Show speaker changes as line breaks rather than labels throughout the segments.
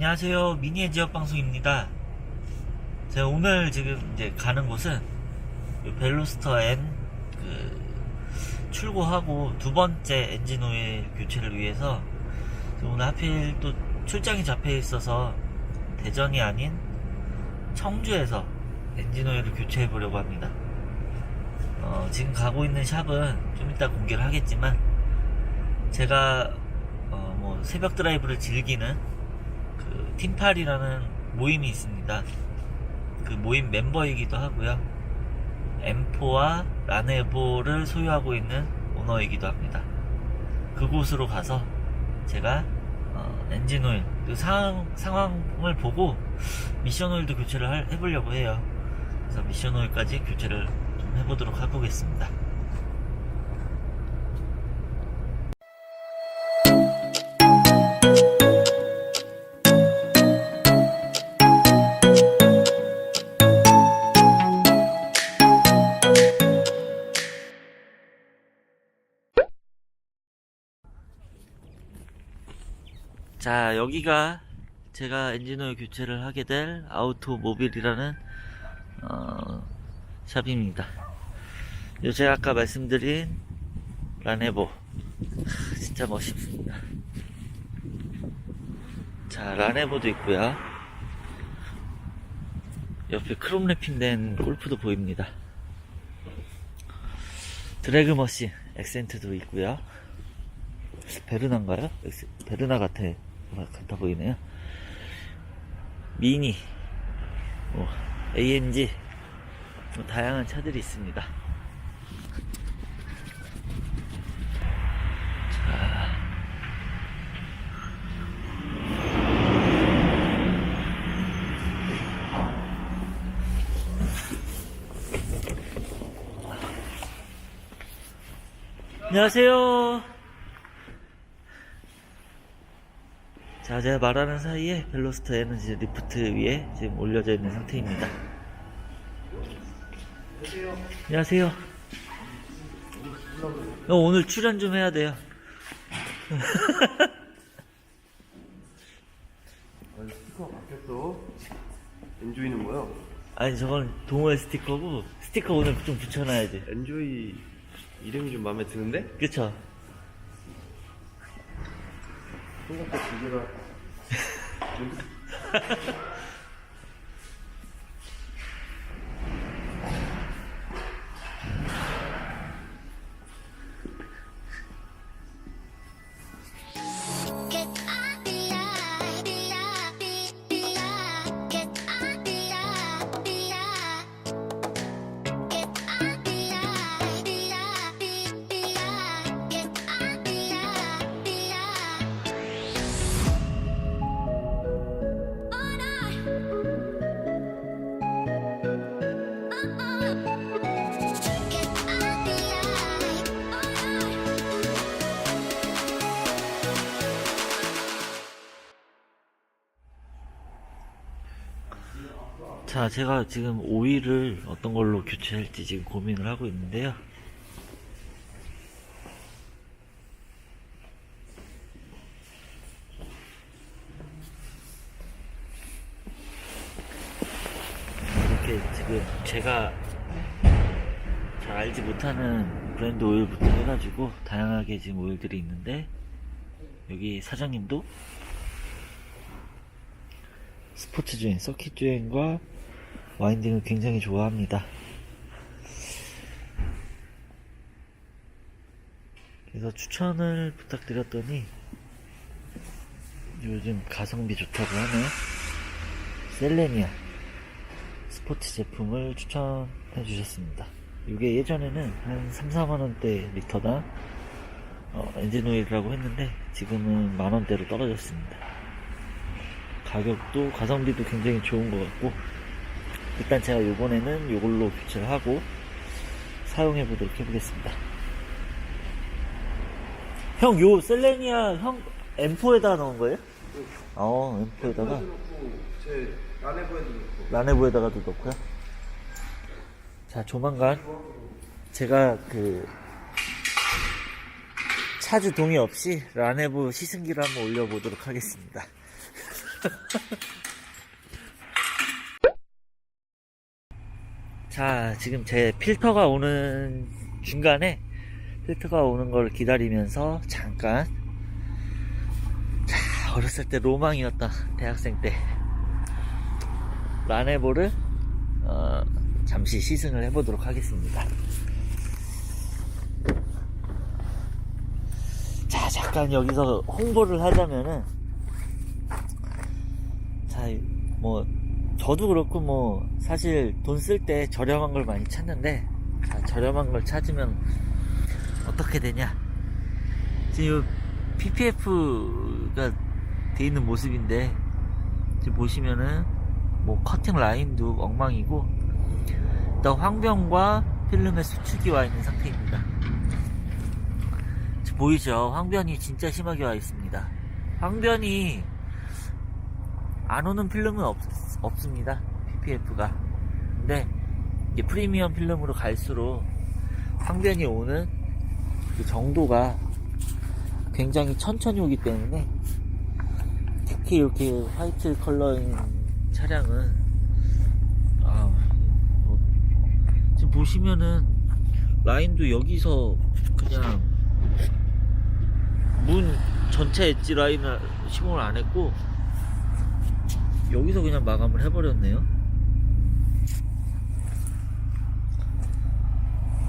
안녕하세요. 미니의 지역 방송입니다. 제가 오늘 지금 이제 가는 곳은 그 벨로스터 N 그 출고하고 두 번째 엔진 오일 교체를 위해서 오늘 하필 또 출장이 잡혀 있어서 대전이 아닌 청주에서 엔진 오일을 교체해 보려고 합니다. 어, 지금 가고 있는 샵은 좀 이따 공개를 하겠지만 제가 어, 뭐 새벽 드라이브를 즐기는 그 팀팔이라는 모임이 있습니다. 그 모임 멤버이기도 하고요. M4와 라네보를 소유하고 있는 오너이기도 합니다. 그곳으로 가서 제가 어, 엔진 오일 그 상황, 상황을 보고 미션 오일도 교체를 할- 해보려고 해요. 그래서 미션 오일까지 교체를 좀 해보도록 해보겠습니다. 자, 여기가 제가 엔진오일 교체를 하게 될 아우토모빌이라는 어, 샵입니다. 요 제가 아까 말씀드린 라네보 하, 진짜 멋있습니다. 자, 라네보도 있고요. 옆에 크롬 랩핑된 골프도 보입니다. 드래그 머신 액센트도 있고요. 베르나인가요? 베르나 같아, 같아 보이네요. 미니, 뭐, AMG, 뭐 다양한 차들이 있습니다. 자. 안녕하세요. 자, 제가 말하는 사이에 벨로스터 에너지 리프트 위에 지금 올려져 있는 상태입니다. 안녕하세요. 어, 오늘 출연 좀 해야 돼요.
아니 스티커가 바뀌었어 엔조이는 뭐야?
아니, 저건 동호회 스티커고, 스티커 오늘 좀 붙여놔야지.
엔조이 이름이 좀 마음에 드는데?
그쵸?
생각보다 두개가
자, 제가 지금 오일을 어떤 걸로 교체할지 지금 고민을 하고 있는데요. 이렇게 지금 제가 잘 알지 못하는 브랜드 오일부터 해가지고 다양하게 지금 오일들이 있는데 여기 사장님도 스포츠 주행, 서킷 주행과 와인딩을 굉장히 좋아합니다. 그래서 추천을 부탁드렸더니 요즘 가성비 좋다고 하는 셀레니아 스포츠 제품을 추천해 주셨습니다. 이게 예전에는 한 3, 4만원대 리터당 어, 엔진 오일이라고 했는데 지금은 만원대로 떨어졌습니다. 가격도 가성비도 굉장히 좋은 것 같고 일단 제가 요번에는 요걸로 교체를 하고 사용해 보도록 해보겠습니다. 형 요 셀레니아 형 M4에다가 넣은 거예요? 어 M4에다가?
제 라네보에도 넣고.
라네보에다가도 넣고요. 자 조만간 제가 그 차주 동의 없이 라네보 시승기를 한번 올려보도록 하겠습니다 자, 지금 제 필터가 오는 중간에 필터가 오는 걸 기다리면서 잠깐 자, 어렸을 때 로망이었다. 대학생 때. 라네보를 어, 잠시 시승을 해보도록 하겠습니다. 자, 잠깐 여기서 홍보를 하자면은 자, 뭐 저도 그렇고 뭐 사실 돈 쓸 때 저렴한 걸 많이 찾는데 자, 저렴한 걸 찾으면 어떻게 되냐? 지금 PPF가 돼 있는 모습인데 지금 보시면은 뭐 커팅 라인도 엉망이고 일단 황변과 필름의 수축이 와 있는 상태입니다. 지금 보이죠? 황변이 진짜 심하게 와 있습니다. 황변이 안 오는 필름은 없, 없습니다. PPF가. 근데 이게 프리미엄 필름으로 갈수록 황변이 오는 그 정도가 굉장히 천천히 오기 때문에 특히 이렇게 화이트 컬러인 차량은 아, 어, 지금 보시면은 라인도 여기서 그냥 문 전체 엣지 라인을 시공을 안 했고 여기서 그냥 마감을 해버렸네요.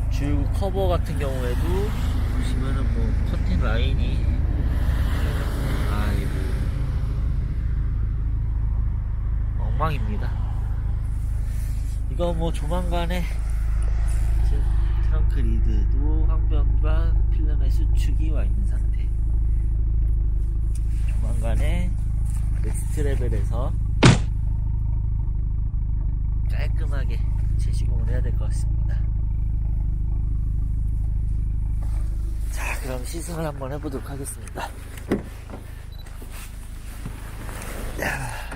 줄 커버 같은 경우에도 보시면은 뭐 커팅 라인이 아이고 엉망입니다. 이거 뭐 조만간에 트렁크 리드도 황변과 필름의 수축이 와 있는 상태. 조만간에 넥스트 레벨에서 깔끔하게 재시공을 해야 될 것 같습니다. 자, 그럼 시승을 한번 해보도록 하겠습니다. 야.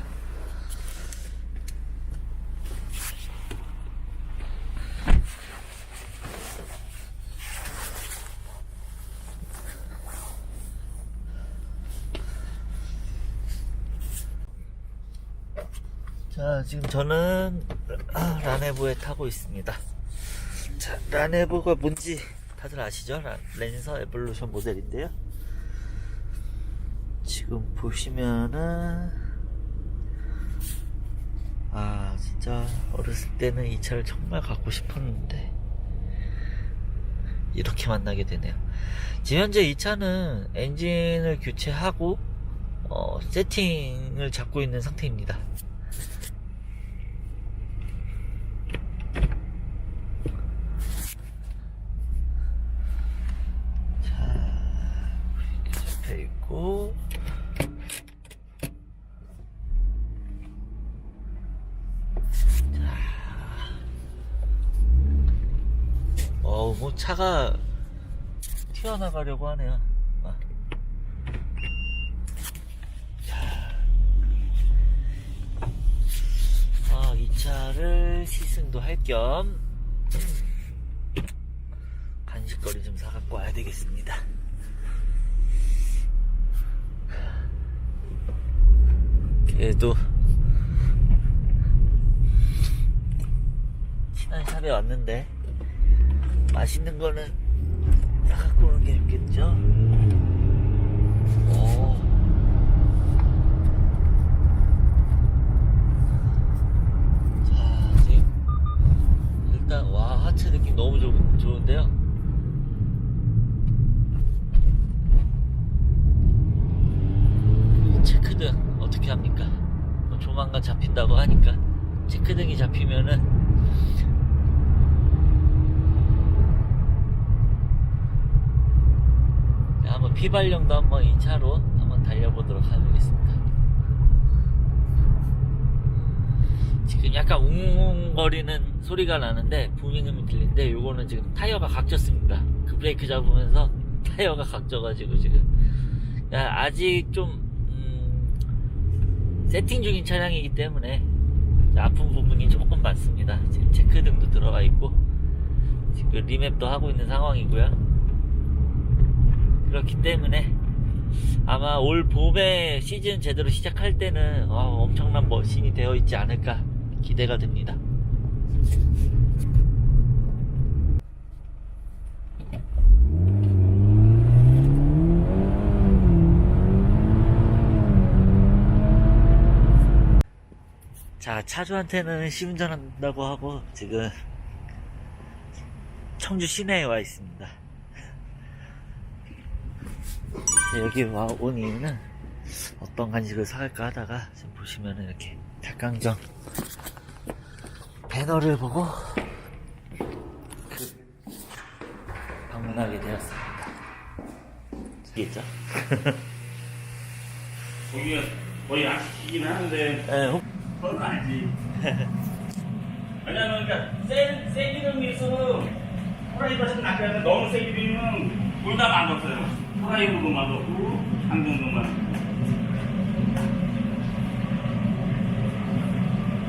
자, 지금 저는 라네보에 타고 있습니다. 자, 라네보가 뭔지 다들 아시죠? 라- 랜서 에볼루션 모델인데요. 지금 보시면은 아 진짜 어렸을 때는 이 차를 정말 갖고 싶었는데 이렇게 만나게 되네요. 지금 현재 이 차는 엔진을 교체하고 어, 세팅을 잡고 있는 상태입니다. 이렇게 잡혀 있고 자. 어우 뭐 차가 튀어나가려고 하네요 아. 자. 아, 이 차를 시승도 할 겸 간식거리 좀 사갖고 와야 되겠습니다. 그래도 친한 샵에 왔는데 맛있는 거는 사갖고 오는 게 좋겠죠? 오. 자, 지금 일단 와 하체 느낌 너무 좋, 좋은데요? 체크등 어떻게 합니까? 뭐 조만간 잡힌다고 하니까 체크등이 잡히면은 자, 한번 피발령도 한번 이 차로 한번 달려보도록 하겠습니다. 지금 약간 웅웅거리는 소리가 나는데 부밍음이 들리는데 요거는 지금 타이어가 각졌습니다. 그 브레이크 잡으면서 타이어가 각져가지고 지금 야, 아직 좀 음, 세팅 중인 차량이기 때문에 아픈 부분이 조금 많습니다. 지금 체크등도 들어가 있고 지금 리맵도 하고 있는 상황이고요. 그렇기 때문에 아마 올 봄에 시즌 제대로 시작할 때는 어, 엄청난 머신이 되어 있지 않을까 기대가 됩니다. 자, 차주한테는 시운전한다고 하고 지금 청주 시내에 와 있습니다. 자, 여기 와 온 이유는 어떤 간식을 사갈까 하다가 지금 보시면은 이렇게 닭강정 배너를 보고 그 방문하게 되었습니다. 있죠?
거기가 거의 아시긴 하는데
예, 혹-
그건 아니지. 왜냐면 그러니까 센 세기름에서는 후라이가 좀 낫게 너무 세기름은 둘다 맛없어요. 후라이로도 맛없고 한정도 맛없고.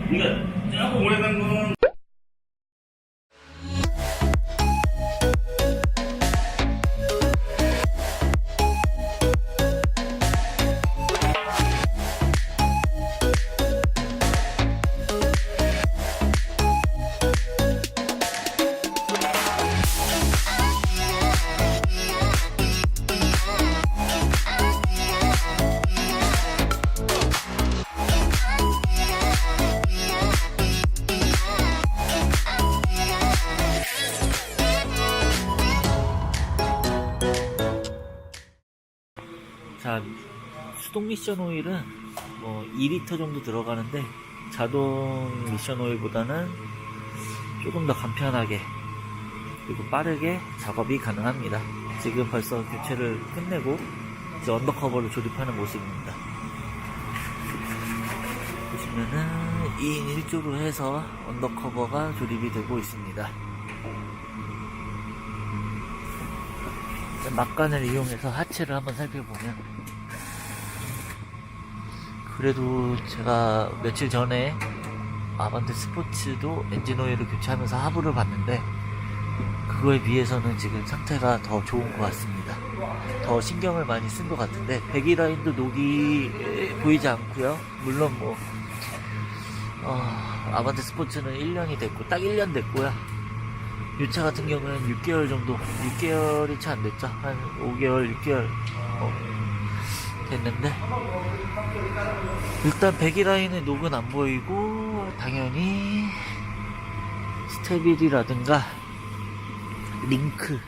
그러니까 조금 오래된 거는
수동 미션 오일은 뭐 2리터 정도 들어가는데 자동 미션 오일보다는 조금 더 간편하게 그리고 빠르게 작업이 가능합니다. 지금 벌써 교체를 끝내고 이제 언더커버를 조립하는 모습입니다. 보시면은 2인 1조로 해서 언더커버가 조립이 되고 있습니다. 막간을 이용해서 하체를 한번 살펴보면 그래도 제가 며칠 전에 아반떼 스포츠도 엔진 오일을 교체하면서 하부를 봤는데 그거에 비해서는 지금 상태가 더 좋은 것 같습니다. 더 신경을 많이 쓴 것 같은데 배기 라인도 녹이 보이지 않고요. 물론 뭐 어, 아반떼 스포츠는 1년이 됐고 딱 1년 됐고요. 유차 같은 경우는 6개월 정도, 6개월이 채 안 됐죠. 한 5개월, 6개월 어, 됐는데 일단 배기라인의 녹은 안 보이고 당연히 스테빌이라든가 링크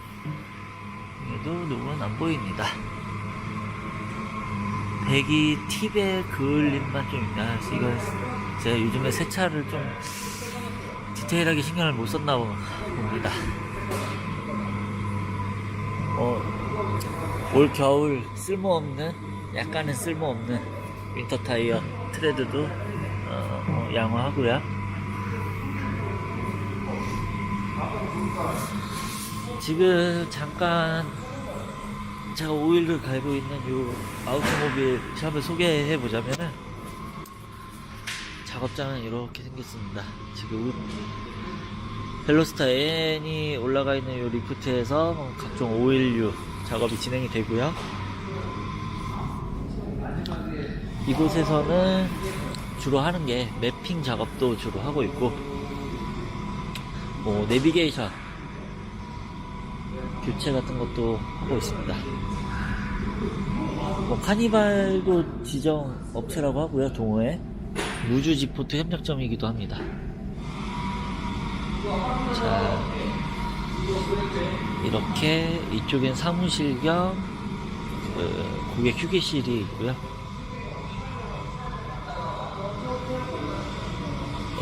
에도 녹은 안 보입니다. 배기 팁의 그을림만 좀 있나. 이거 제가 요즘에 세차를 좀 디테일하게 신경을 못 썼나 봅니다. 어, 올 겨울 쓸모없는, 약간은 쓸모없는 윈터 타이어 트레드도 어, 어, 양호하고요. 지금 잠깐 제가 오일을 갈고 있는 요 아우토모빌 샵을 소개해 보자면은 작업장은 이렇게 생겼습니다. 지금 벨로스타 N이 올라가 있는 요 리프트에서 뭐 각종 오일류 작업이 진행이 되고요. 이곳에서는 주로 하는 게 매핑 작업도 주로 하고 있고, 뭐 내비게이션 교체 같은 것도 하고 있습니다. 뭐 카니발도 지정 업체라고 하고요, 동호회. 우주지포트 협력점이기도 합니다. 자, 이렇게 이쪽엔 사무실 겸 그, 고객 휴게실이 있고요.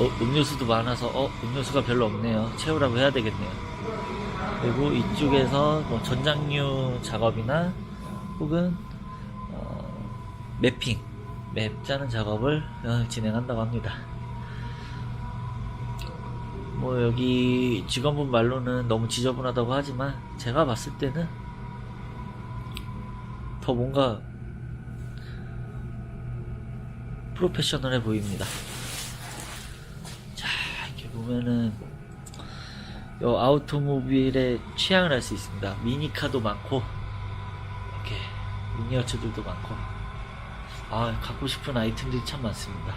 어, 음료수도 많아서 어, 음료수가 별로 없네요. 채우라고 해야 되겠네요. 그리고 이쪽에서 뭐 전장류 작업이나 혹은 어, 매핑, 맵 짜는 작업을 어, 진행한다고 합니다. 뭐 여기 직원분 말로는 너무 지저분하다고 하지만 제가 봤을 때는 더 뭔가 프로페셔널해 보입니다. 보면은 요 아우토모빌의 취향을 알 수 있습니다. 미니카도 많고 이렇게 미니어처들도 많고 아 갖고 싶은 아이템들이 참 많습니다.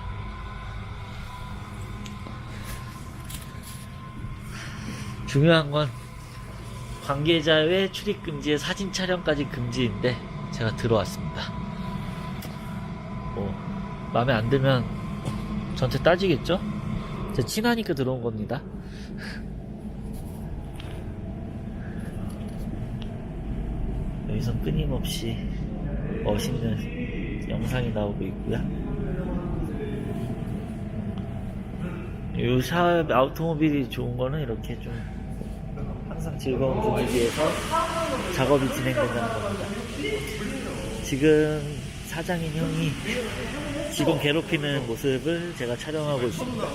중요한 건 관계자 외 출입 금지에 사진 촬영까지 금지인데 제가 들어왔습니다. 뭐 마음에 안 들면 전체 따지겠죠? 제 친하니까 들어온 겁니다. 여기서 끊임없이 멋있는 영상이 나오고 있고요. 이샵 아우토모빌이 좋은 거는 이렇게 좀 항상 즐거운 분위기에서 작업이 진행된다는 겁니다. 지금 사장인 형이 직원 괴롭히는 모습을 제가 촬영하고 있습니다.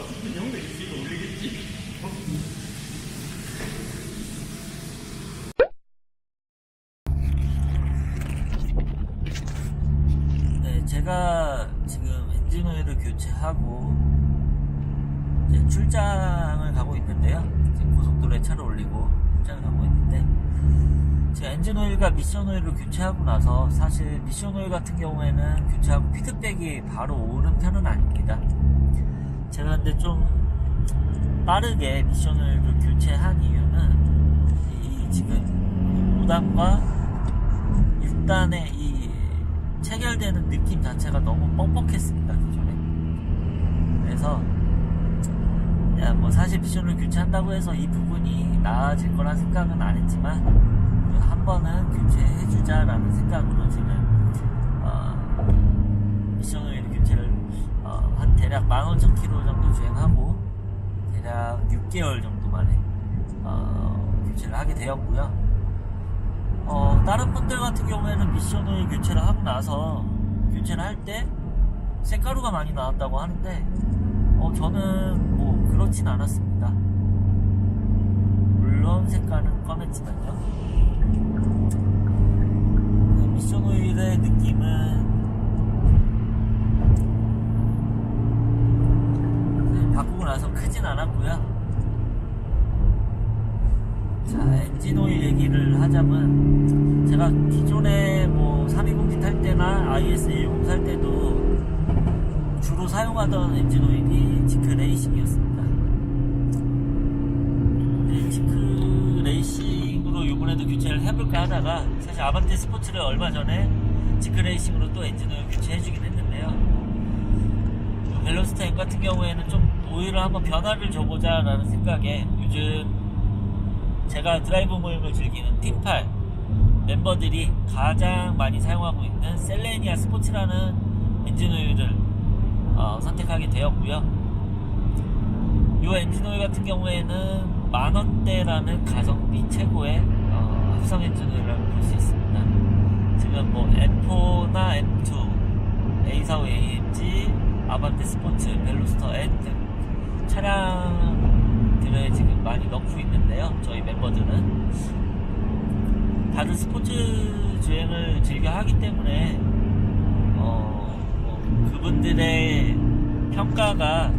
네, 제가 지금 엔진 오일을 교체하고 이제 출장을 가고 있는데요. 지금 고속도로에 차를 올리고 출장을 가고 있는데 제 엔진 오일과 미션 오일을 교체하고 나서 사실 미션 오일 같은 경우에는 교체하고 피드백이 바로 오는 편은 아닙니다. 제가 근데 좀 빠르게 미션 오일을 교체한 이유는 이 지금 5단과 6단의 이 체결되는 느낌 자체가 너무 뻑뻑했습니다 기존에 그래서 야, 뭐 사실 미션을 교체한다고 해서 이 부분이 나아질 거란 생각은 안 했지만 그 한 번은 교체해주자라는 생각으로 지금 어, 미션을 교체를 어, 한 대략 15,000km 정도 주행하고 대략 6개월 정도 만에 어, 교체를 하게 되었고요. 어, 다른 분들 같은 경우에는 미션을 교체를 하고 나서 교체를 할 때 색가루가 많이 나왔다고 하는데 어, 저는 뭐 그렇진 않았습니다. 물론 색깔은 검했지만요. 그 미션 오일의 느낌은 네, 바꾸고 나서 크진 않았고요. 자, 엔진 오일 얘기를 하자면 제가 기존에 뭐 320D 탈 때나 IS160 살 때도 주로 사용하던 엔진 오일이 지크 레이싱이었습니다. 네, 지크 레이싱으로 교체를 해볼까 하다가 사실 아반떼 스포츠를 얼마 전에 지크 레이싱으로 또 엔진 오일 교체해주긴 했는데요. 벨로스타인 같은 경우에는 좀 오일을 한번 변화를 줘보자 라는 생각에 요즘 제가 드라이브 모임을 즐기는 팀팔 멤버들이 가장 많이 사용하고 있는 셀레니아 스포츠라는 엔진 오일을 어, 선택하게 되었고요. 이 엔진 오일 같은 경우에는 만 원대라는 가성비 최고의 엔진 오일이라고 볼 수 있습니다. 지금 뭐 M4나 M2, A45 AMG, 아반떼 스포츠, 벨로스터 N 등 차량들을 지금 많이 넣고 있는데요. 저희 멤버들은 다들 스포츠 주행을 즐겨 하기 때문에 어, 뭐 그분들의 평가가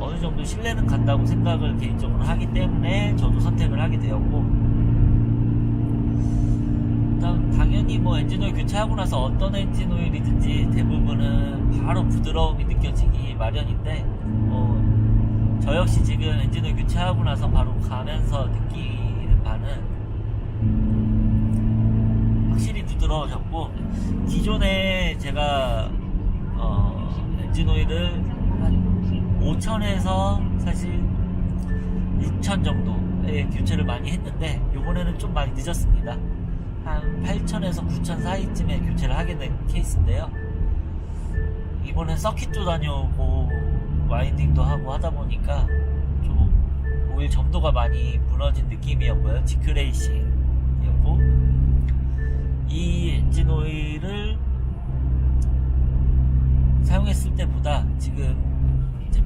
어느 정도 신뢰는 간다고 생각을 개인적으로 하기 때문에 저도 선택을 하게 되었고 당연히 뭐 엔진오일 교체하고 나서 어떤 엔진오일이든지 대부분은 바로 부드러움이 느껴지기 마련인데 어, 저 역시 지금 엔진오일 교체하고 나서 바로 가면서 느끼는 바는 확실히 부드러워졌고 기존에 제가 어, 엔진 오일을 한 5천에서 사실 6천 정도의 교체를 많이 했는데 이번에는 좀 많이 늦었습니다. 한 8천에서 9천 사이쯤에 교체를 하게 된 케이스인데요. 이번엔 서킷도 다녀오고 와인딩도 하고 하다 보니까 좀 오일 점도가 많이 무너진 느낌이었고요. 지크레이싱이었고 이 엔진 오일을 사용했을 때보다 지금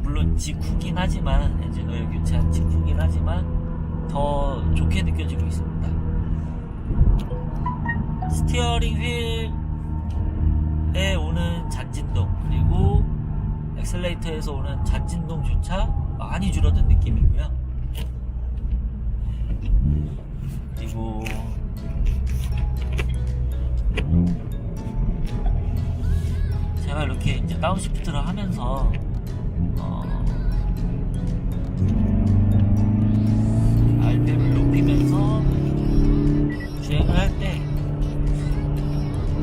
물론 직후긴 하지만 엔진 오일 교체한 직후긴 하지만 더 좋게 느껴지고 있습니다. 스티어링 휠에 오는 잔진동 그리고 엑셀레이터에서 오는 잔진동조차 많이 줄어든 느낌이고요. 그리고 제가 이렇게 이제 다운시프트를 하면서 어, RPM을 높이면서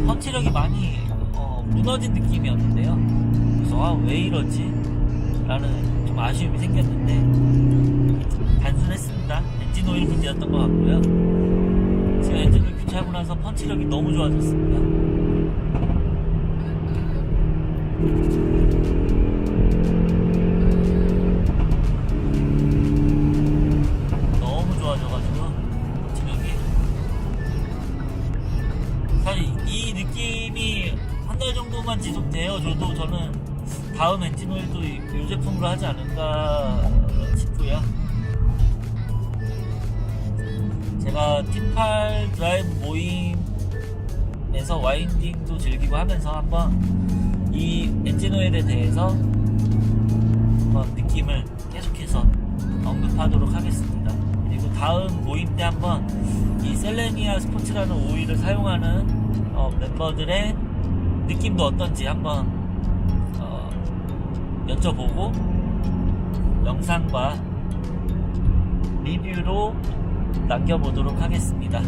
펀치력이 많이 어, 무너진 느낌이었는데요. 그래서 아, 왜 이러지? 라는 좀 아쉬움이 생겼는데 단순했습니다. 엔진 오일 문제였던 것 같고요. 제가 엔진을 교체하고 나서 펀치력이 너무 좋아졌습니다. 정도만 지속돼요. 저도 저는 다음 엔진 오일도 이, 이 제품으로 하지 않을까 싶고요. 제가 T8 드라이브 모임에서 와인딩도 즐기고 하면서 한번 이 엔진 오일에 대해서 한번 느낌을 계속해서 언급하도록 하겠습니다. 그리고 다음 모임 때 한번 이 셀레니아 스포츠라는 오일을 사용하는 어, 멤버들의 느낌도 어떤지 한번 어, 여쭤보고 영상과 리뷰로 남겨보도록 하겠습니다.